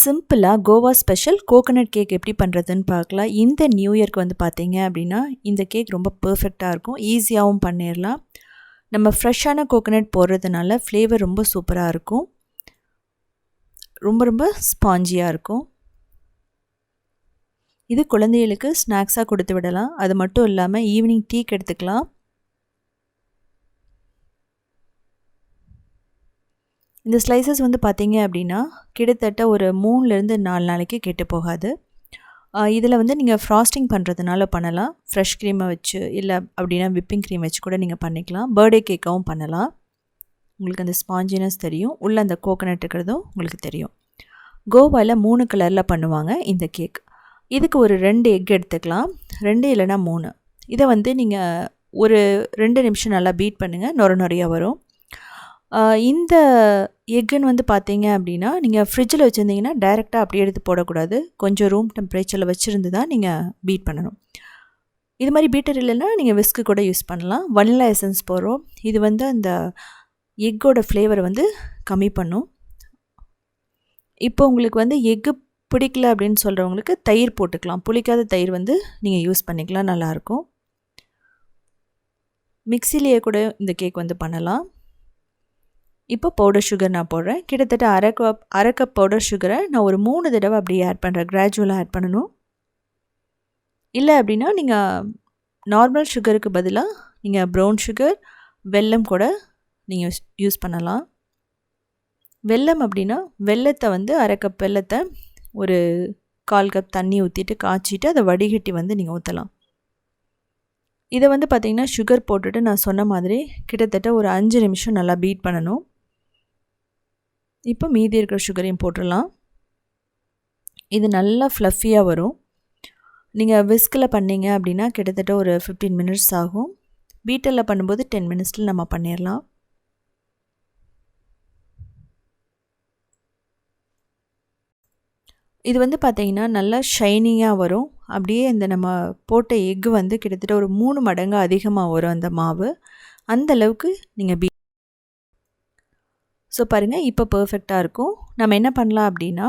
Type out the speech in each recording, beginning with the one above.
சிம்பிளாக Goa special coconut cake எப்படி பண்ணுறதுன்னு பார்க்கலாம். இந்த நியூ இயர்க்கு வந்து பார்த்தீங்க அப்படின்னா இந்த கேக் ரொம்ப பர்ஃபெக்டாக இருக்கும். ஈஸியாகவும் பண்ணிடலாம் நம்ம ஃப்ரெஷ்ஷான கோகோனட் போடுறதுனால ஃப்ளேவர் ரொம்ப சூப்பராக இருக்கும். ரொம்ப ரொம்ப ஸ்பாஞ்சியாக இருக்கும். இது குழந்தைகளுக்கு ஸ்நாக்ஸாக கொடுத்து விடலாம். அது மட்டும் இல்லாமல் ஈவினிங் டீக்கு எடுத்துக்கலாம் இந்த ஸ்லைசஸ் வந்து பார்த்தீங்க அப்படின்னா கிட்டத்தட்ட ஒரு மூணுலேருந்து நாலு நாளைக்கு கெட்டு போகாது. இதில் வந்து நீங்கள் ஃப்ராஸ்டிங் பண்ணுறதுனால பண்ணலாம். ஃப்ரெஷ் க்ரீமை வச்சு இல்லை அப்படின்னா விப்பிங் க்ரீம் வச்சு கூட நீங்கள் பண்ணிக்கலாம். பர்த்டே கேக்காகவும் பண்ணலாம். உங்களுக்கு அந்த ஸ்பாஞ்சினஸ் தெரியும். உள்ளே அந்த கோகனட் இருக்கிறதும் உங்களுக்கு தெரியும். கோவாவில் மூணு கலரில் பண்ணுவாங்க இந்த கேக் இதுக்கு ஒரு ரெண்டு எக் எடுத்துக்கலாம். ரெண்டு இல்லைனா மூணு. இதை வந்து நீங்கள் ஒரு ரெண்டு நிமிஷம் நல்லா பீட் பண்ணுங்கள் நொர நொறையாக வரும். இந்த எக்குன்னு வந்து பார்த்தீங்க அப்படின்னா நீங்கள் ஃப்ரிட்ஜில் வச்சுருந்தீங்கன்னா டைரெக்டாக அப்படியே எடுத்து போடக்கூடாது. கொஞ்சம் ரூம் டெம்பரேச்சரில் வச்சுருந்து தான் நீங்கள் பீட் பண்ணணும். இது மாதிரி பீட்டர் இல்லைன்னா நீங்கள் விஸ்க்கு கூட யூஸ் பண்ணலாம். வனிலா எசன்ஸ் போடுறோம். இது வந்து அந்த எக்கோட ஃப்ளேவரை வந்து கம்மி பண்ணும். இப்போ உங்களுக்கு வந்து எக்கு பிடிக்கல அப்படின்னு சொல்கிறவங்களுக்கு தயிர் போட்டுக்கலாம். புளிக்காத தயிர் வந்து நீங்கள் யூஸ் பண்ணிக்கலாம். நல்லாயிருக்கும் மிக்சிலேயே கூட இந்த கேக் வந்து பண்ணலாம். இப்போ பவுடர் சுகர் நான் போடுறேன். கிட்டத்தட்ட அரை கப் அரை கப் பவுடர் சுகரை நான் ஒரு மூணு தடவை அப்படியே ஆட் பண்ணுறேன் கிராஜுவலாக ஆட் பண்ணணும். இல்லை அப்படின்னா நீங்கள் நார்மல் சுகருக்கு பதிலாக நீங்கள் ப்ரௌன் சுகர் வெல்லம் கூட நீங்கள் யூஸ் பண்ணலாம். வெல்லம் அப்படின்னா வெள்ளத்தை வந்து அரை கப் வெள்ளத்தை ஒரு கால் கப் தண்ணி ஊற்றிட்டு காய்ச்சிட்டு அதை வடிகட்டி வந்து நீங்கள் ஊற்றலாம் இதை வந்து பார்த்திங்கன்னா சுகர் போட்டுட்டு நான் சொன்ன மாதிரி கிட்டத்தட்ட ஒரு அஞ்சு நிமிஷம் நல்லா பீட் பண்ணணும். இப்போ மீதி இருக்கிற சுகரையும் போட்டுடலாம். இது நல்லா ஃப்ளஃபியாக வரும். நீங்கள் விஸ்கில் பண்ணீங்க அப்படின்னா கிட்டத்தட்ட ஒரு ஃபிஃப்டீன் மினிட்ஸ் ஆகும். பீட்டரில் பண்ணும்போது டென் மினிட்ஸில் நம்ம பண்ணிடலாம். இது வந்து பார்த்திங்கன்னா நல்லா ஷைனிங்காக வரும். அப்படியே இந்த நம்ம போட்ட எக்கு வந்து கிட்டத்தட்ட ஒரு மூணு மடங்கு அதிகமாக வரும் அந்த மாவு. அந்த அளவுக்கு நீங்கள் பீ ஸோ பாருங்கள் இப்போ பர்ஃபெக்டாக இருக்கும். நம்ம என்ன பண்ணலாம் அப்படின்னா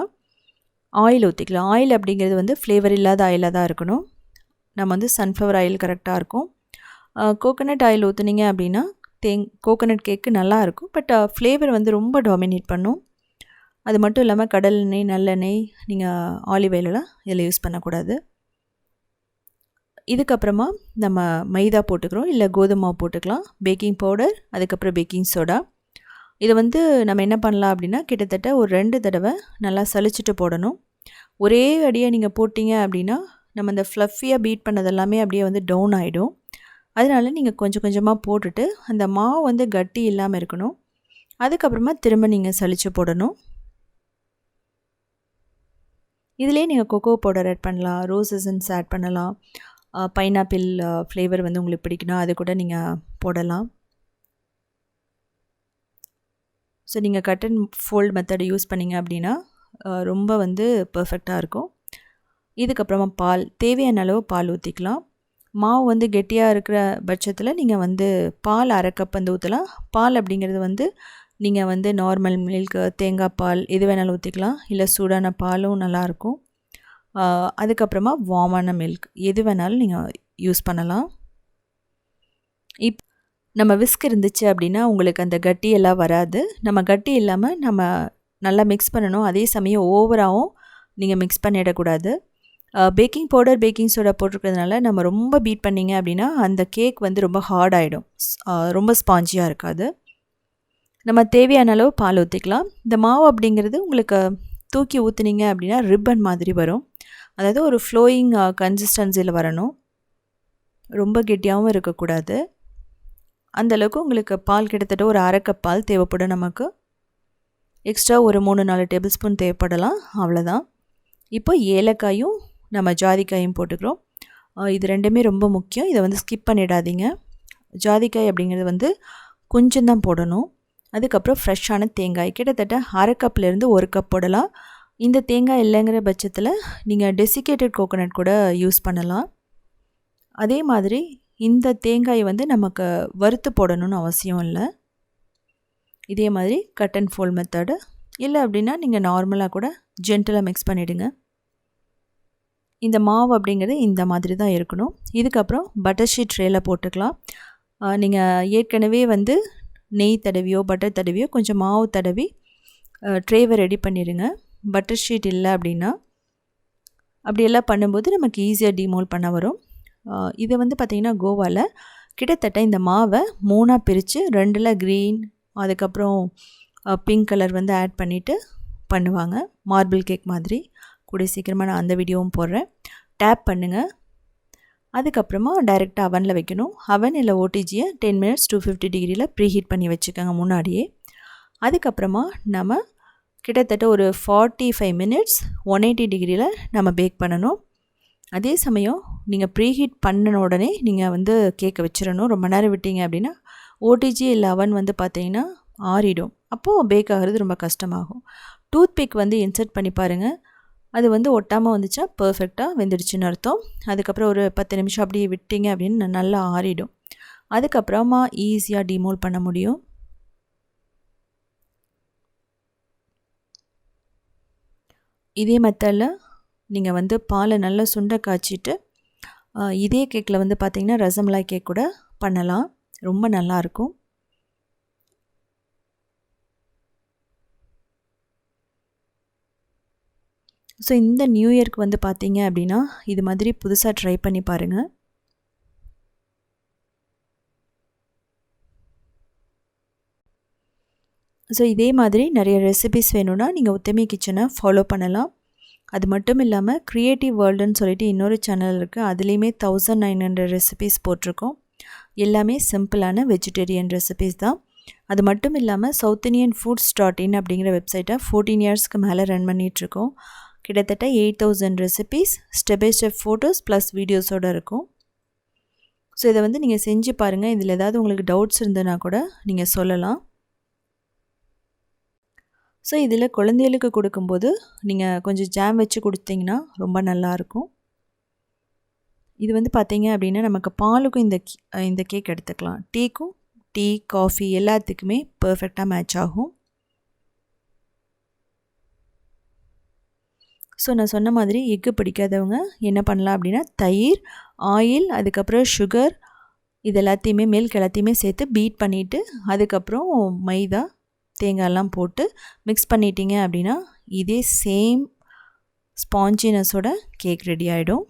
ஆயில் ஊற்றிக்கலாம் ஆயில் அப்படிங்கிறது வந்து ஃப்ளேவர் இல்லாத ஆயிலாக தான் இருக்கணும். நம்ம வந்து சன்ஃப்ளவர் ஆயில் கரெக்டாக இருக்கும். கோகோனட் ஆயில் ஊற்றுனீங்க அப்படின்னா தேங் கோகோனட் கேக்கு நல்லாயிருக்கும் பட் ஃப்ளேவர் வந்து ரொம்ப டாமினேட் பண்ணும். அது மட்டும் இல்லாமல் கடல் எண்ணெய் நல்லெண்ணெய் நீங்கள் ஆலிவ் ஆயிலெலாம் இதில் யூஸ் பண்ணக்கூடாது. இதுக்கப்புறமா நம்ம மைதா போட்டுக்கிறோம். இல்லை கோதுமை போட்டுக்கலாம். பேக்கிங் பவுடர் அதுக்கப்புறம் பேக்கிங் சோடா இதை வந்து நம்ம என்ன பண்ணலாம் அப்படின்னா கிட்டத்தட்ட ஒரு ரெண்டு தடவை நல்லா சளிச்சிட்டு போடணும். ஒரே அடியாக நீங்கள் போட்டிங்க அப்படின்னா நம்ம அந்த ஃப்ளஃபியாக பீட் பண்ணதெல்லாமே அப்படியே வந்து டவுன் ஆகிடும் அதனால நீங்கள் கொஞ்சம் கொஞ்சமாக போட்டுட்டு அந்த மாவு வந்து கட்டி இல்லாமல் இருக்கணும். அதுக்கப்புறமா திரும்ப நீங்கள் சளிச்சு போடணும். இதிலே நீங்கள் கொக்கோ பவுடர் ஆட் பண்ணலாம் ரோஸ் எசன்ஸ் ஆட் பண்ணலாம். பைனாப்பிள் ஃப்ளேவர் வந்து உங்களுக்கு பிடிக்கணும் அது கூட நீங்கள் போடலாம். ஸோ நீங்கள் cut and fold method use பண்ணிங்க அப்படின்னா ரொம்ப வந்து பர்ஃபெக்டாக இருக்கும். இதுக்கப்புறமா பால் தேவையான அளவு பால் ஊற்றிக்கலாம் மாவு வந்து கெட்டியாக இருக்கிற பட்சத்தில் நீங்கள் வந்து பால் அரை கப் வந்து ஊற்றலாம் பால் அப்படிங்கிறது வந்து நீங்கள் வந்து நார்மல் மில்க்கு தேங்காய் பால் எது வேணாலும் ஊற்றிக்கலாம் இல்லை சூடான பாலும் நல்லாயிருக்கும் அதுக்கப்புறமா வார்மான மில்க் எது வேணாலும் நீங்கள் யூஸ் பண்ணலாம். இப் நம்ம விஸ்க் இருந்துச்சு அப்படின்னா உங்களுக்கு அந்த கட்டி எல்லாம் வராது. நம்ம கட்டி இல்லாமல் நம்ம நல்லா மிக்ஸ் பண்ணணும். அதே சமயம் ஓவராகவும் நீங்கள் மிக்ஸ் பண்ணிடக்கூடாது. பேக்கிங் பவுடர் பேக்கிங் சோடா போட்டிருக்கிறதுனால நம்ம ரொம்ப பீட் பண்ணிங்க அப்படின்னா அந்த கேக் வந்து ரொம்ப ஹார்ட் ஆகிடும் ரொம்ப ஸ்பாஞ்சியாக இருக்காது. நம்ம தேவையான அளவு பால் ஊற்றிக்கலாம் இந்த மாவு அப்படிங்கிறது உங்களுக்கு தூக்கி ஊற்றுனீங்க அப்படின்னா ரிப்பன் மாதிரி வரும். அதாவது ஒரு ஃப்ளோயிங் கன்சிஸ்டன்சியில் வரணும். ரொம்ப கெட்டியாகவும் இருக்கக்கூடாது. அந்தளவுக்கு உங்களுக்கு பால் கிட்டத்தட்ட ஒரு அரை கப் பால் தேவைப்படும் நமக்கு. எக்ஸ்ட்ரா ஒரு மூணு நாலு டேபிள் ஸ்பூன் தேவைப்படலாம். அவ்வளோதான் இப்போ ஏலக்காயும் நம்ம ஜாதிக்காயும் போட்டுக்கிறோம். இது ரெண்டுமே ரொம்ப முக்கியம். இதை வந்து ஸ்கிப் பண்ணிடாதீங்க. ஜாதிக்காய் அப்படிங்கிறது வந்து கொஞ்சம்தான் போடணும். அதுக்கப்புறம் ஃப்ரெஷ்ஷான தேங்காய். கிட்டத்தட்ட அரை கப்லேருந்து ஒரு கப் போடலாம். இந்த தேங்காய் இல்லைங்கிற பட்சத்தில் நீங்கள் டெசிகேட்டட் கோகோனட் கூட யூஸ் பண்ணலாம். அதே மாதிரி இந்த தேங்காய் வந்து நமக்கு வறுத்து போடணும்னு அவசியம் இல்லை. இதே மாதிரி கட் அண்ட் ஃபோல் மெத்தடு இல்லை அப்படின்னா நீங்கள் நார்மலாக கூட ஜென்டலாக மிக்ஸ் பண்ணிவிடுங்க இந்த மாவு அப்படிங்கிறது இந்த மாதிரி தான் இருக்கணும். இதுக்கப்புறம் பட்டர் ஷீட் ட்ரேயில் போட்டுக்கலாம். நீங்கள் ஏற்கனவே வந்து நெய் தடவியோ பட்டர் தடவியோ கொஞ்சம் மாவு தடவி ட்ரேவை ரெடி பண்ணிடுங்க. பட்டர் ஷீட் இல்லை அப்படின்னா அப்படியெல்லாம் பண்ணும்போது நமக்கு ஈஸியாக டிமோல் பண்ண வரும். இதை வந்து பார்த்திங்கன்னா கோவாவில் கிட்டத்தட்ட இந்த மாவை மூணாக பிரித்து ரெண்டில் க்ரீன் அதுக்கப்புறம் பிங்க் கலர் வந்து ஆட் பண்ணிவிட்டு பண்ணுவாங்க. மார்பிள் கேக் மாதிரி. கூட சீக்கிரமாக நான் அந்த வீடியோவும் போடுறேன். டேப் பண்ணுங்கள் அதுக்கப்புறமா டைரெக்டாக அவனில் வைக்கணும். அவன் இல்லை ஓடிஜியை டென் மினிட்ஸ் டூ ஃபிஃப்டி டிகிரியில் ப்ரீஹீட் பண்ணி வச்சுக்கோங்க முன்னாடியே. அதுக்கப்புறமா நம்ம கிட்டத்தட்ட ஒரு forty five minutes one eighty டிகிரியில் நம்ம பேக் பண்ணணும். அதே சமயம் நீங்கள் ப்ரீஹீட் பண்ணின உடனே நீங்கள் வந்து கேக்கை வச்சிடணும் ரொம்ப நேரம் விட்டீங்க அப்படின்னா ஓடிஜி இல்லை அவன் வந்து பார்த்தீங்கன்னா ஆறிடும். அப்போது பேக் ஆகிறது ரொம்ப கஷ்டமாகும். டூத் பிக் வந்து இன்சர்ட் பண்ணி பாருங்கள் அது வந்து ஒட்டாமல் வந்துச்சா பர்ஃபெக்டாக வெந்துடுச்சுன்னு அர்த்தம். அதுக்கப்புறம் ஒரு பத்து நிமிஷம் அப்படியே விட்டீங்க அப்படின்னு நல்லா ஆறிடும். அதுக்கப்புறமா ஈஸியாக டிமோல் பண்ண முடியும். இதே மெத்தடில் நீங்கள் வந்து பாலை நல்லா சுண்டை காய்ச்சிட்டு இதே கேக்கில் வந்து பார்த்திங்கன்னா ரசமலாய் கேக் கூட பண்ணலாம். ரொம்ப நல்லாயிருக்கும் ஸோ இந்த நியூ இயர்க்கு வந்து பார்த்தீங்க அப்படின்னா இது மாதிரி புதுசாக ட்ரை பண்ணி பாருங்கள் ஸோ இதே மாதிரி நிறைய ரெசிபிஸ் வேணும்னா நீங்கள் உத்தமி கிச்சனை ஃபாலோ பண்ணலாம். அது மட்டும் இல்லாமல் க்ரியேட்டிவ் வேர்ல்டுன்னு சொல்லிட்டு இன்னொரு சேனல் இருக்குது அதுலேயுமே தௌசண்ட் நைன் ஹண்ட்ரட் ரெசிபீஸ் போட்டிருக்கோம். எல்லாமே சிம்பிளான வெஜிடேரியன் ரெசிபீஸ் தான். அது மட்டும் இல்லாமல் South Indian foods dot in அப்படிங்கிற வெப்சைட்டை ஃபோர்டீன் இயர்ஸ்க்கு மேலே ரன் பண்ணிகிட்ருக்கோம் கிட்டத்தட்ட eight thousand recipes step by step photos plus வீடியோஸோடு இருக்கும். ஸோ இதை வந்து நீங்கள் செஞ்சு பாருங்கள் இதில் ஏதாவது உங்களுக்கு டவுட்ஸ் இருந்ததுன்னா கூட நீங்கள் சொல்லலாம். ஸோ இதில் குழந்தைகளுக்கு கொடுக்கும்போது நீங்கள் கொஞ்சம் ஜாம் வச்சு கொடுத்தீங்கன்னா ரொம்ப நல்லாயிருக்கும் இது வந்து பார்த்தீங்க அப்படின்னா நமக்கு பாலுக்கும் இந்த இந்த கேக் எடுத்துக்கலாம். டீக்கும் டீ காஃபி எல்லாத்துக்குமே பர்ஃபெக்டாக மேட்ச் ஆகும். ஸோ நான் சொன்ன மாதிரி எக்கு பிடிக்காதவங்க என்ன பண்ணலாம் அப்படின்னா தயிர் ஆயில் அதுக்கப்புறம் சுகர் இது எல்லாத்தையுமே மில்க் எல்லாத்தையுமே சேர்த்து பீட் பண்ணிவிட்டு அதுக்கப்புறம் மைதா தேங்காயெல்லாம் போட்டு மிக்ஸ் பண்ணிட்டீங்க அப்படின்னா இதே சேம் ஸ்பாஞ்சினஸோட கேக் ரெடி ஆகிடும்